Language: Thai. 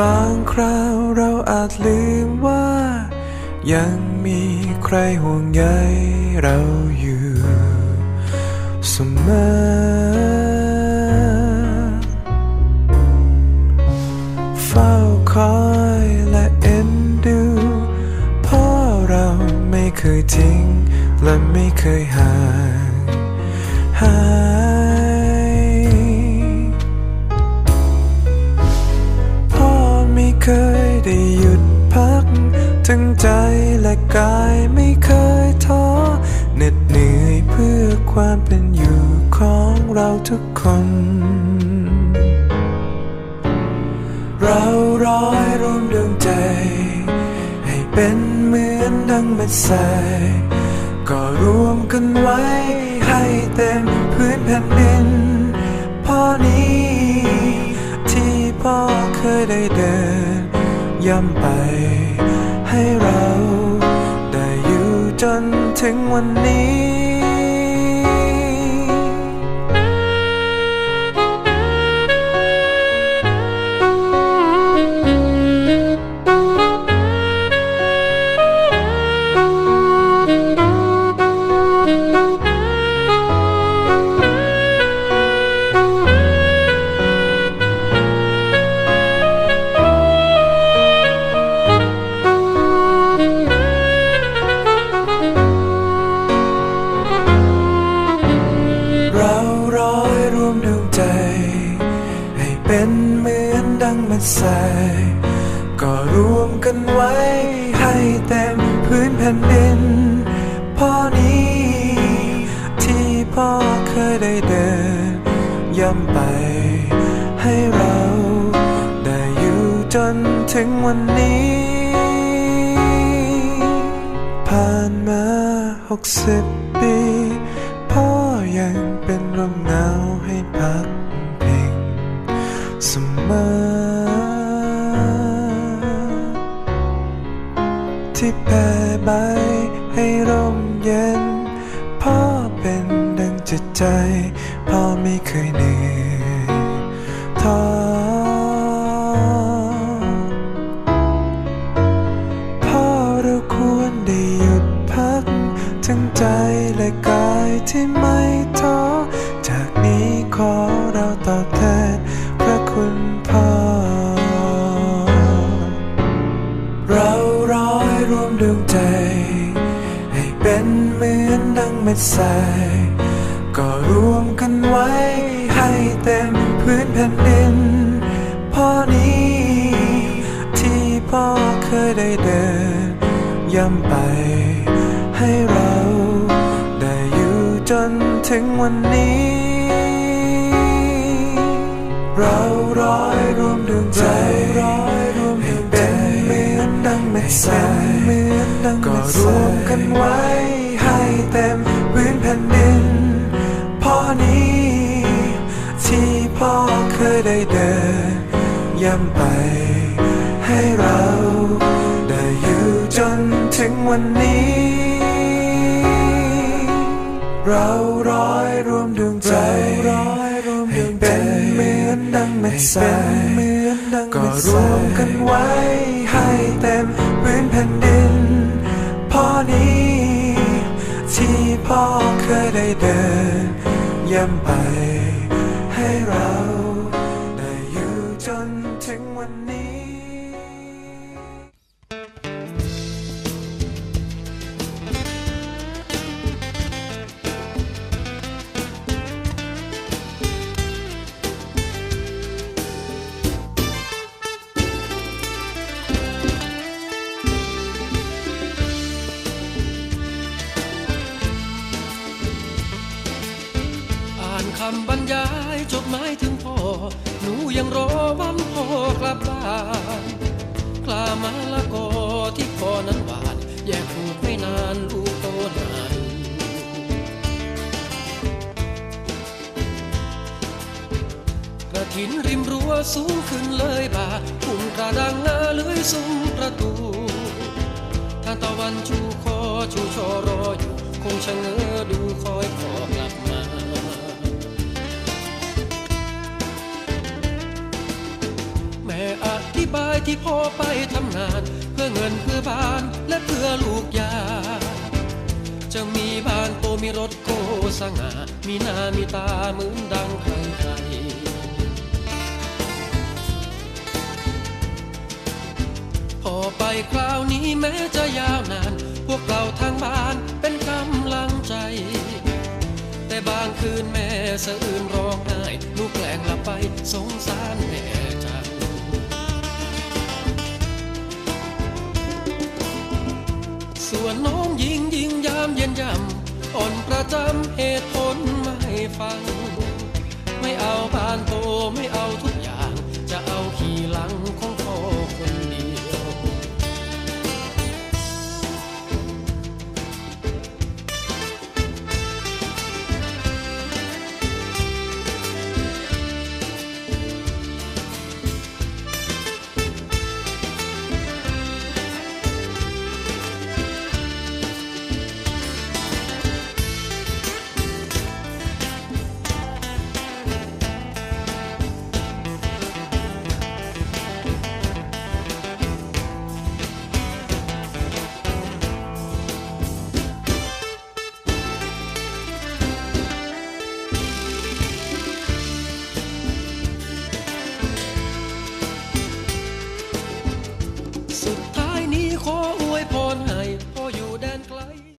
บางคราวเราอาจลืมว่า ยังมีใครห่วงใยเราอยู่เสมอเฝ้าคอยและเอ็นดูเพราะเราไม่เคยทิ้งและไม่เคยห่างหาย ได้หยุดพักทั้งใจและกายไม่เคยท้อเหน็ดเหนื่อยเพื่อความเป็นอยู่ของเราทุกคน เราร้อยรวมดวงใจ ให้เป็นเหมือนดังเม็ดทรายก็รวมกันไว้ให้เต็มพื้นแผ่นดินพ่อนี้ที่พ่อเคยได้เดิน ย้ำไป ให้เรา ได้อยู่จนถึงวันนี้ ดังเม็ดทรายก็รวมกันไว้ให้เต็มพื้นแผ่นดินพ่อนี้ ที่พ่อเคยได้เดินย้ำไปให้เราได้อยู่จนถึงวันนี้ ผ่านมาหกสิบปี พ่อยังเป็นลมหนา พ่อเป็นดังจิตใจ พ่อไม่เคยเหนื่อยท้อพ่อเราควรได้หยุดพัก ทั้งใจและกายที่ไม่ท้อจากนี้ขอเราตอบแทนพระคุณพ่อ เราร้อยรวมดวงใจ เป็นเหมือนดังเม็ดทรายก็รวมกันไว้ให้เต็มพื้นแผ่นดินพ่อนี้ ที่พ่อเคยได้เดินย้ำไป ให้เราได้อยู่จนถึงวันนี้ เราร้อยรวมดวงใจร้อยรวมให้เป็นเหมือนดังเม็ดทราย รวมกันไว้ให้เต็มพื้นแผ่นดินพ่อนี้ ที่พ่อเคยได้เดินย้ำไปให้เราได้อยู่จนถึงวันนี้ เราร้อยรวมดวงใจร้เป็นเหมือนดังเม็ดทรายก็รวมกันไว้ให้เต็มพื้นแผ่นดิน นี้ ที่พ่อเคยได้เดินย้ำไป กลับบ้านกลามาละกอที่พ่อนั้นหวาน แยกผูกไม่นานลูกโตนานกระถินริมรั้วสูงขึ้นเลยบ่าพุ่มกระดังงาเลื้อยซุ้มประตูทานตะวันชูคอชูชอรออยู่ คงชะเง้อดูคอยขอกลับมา บายที่พ่อไปทำงาน เพื่อเงินเพื่อบ้านและเพื่อลูกยา จะมีบ้านโตมีรถโกสง่ามีหน้ามีตาเหมือนดังใครใครพอไปคราวนี้แม้จะยาวนาน พวกเราทางบ้านเป็นกำลังใจ แต่บางคืนแม่สะอื้นร้องไห้ลูกแกล้งหลับไปสงสารแม่ ส่วนน้องยิงยิงยามเย็นยำอ่อนประจำเหตุผลไม่ฟัง ไม่เอาบ้านโตไม่เอาทุกอย่าง จะเอาขี่หลังของ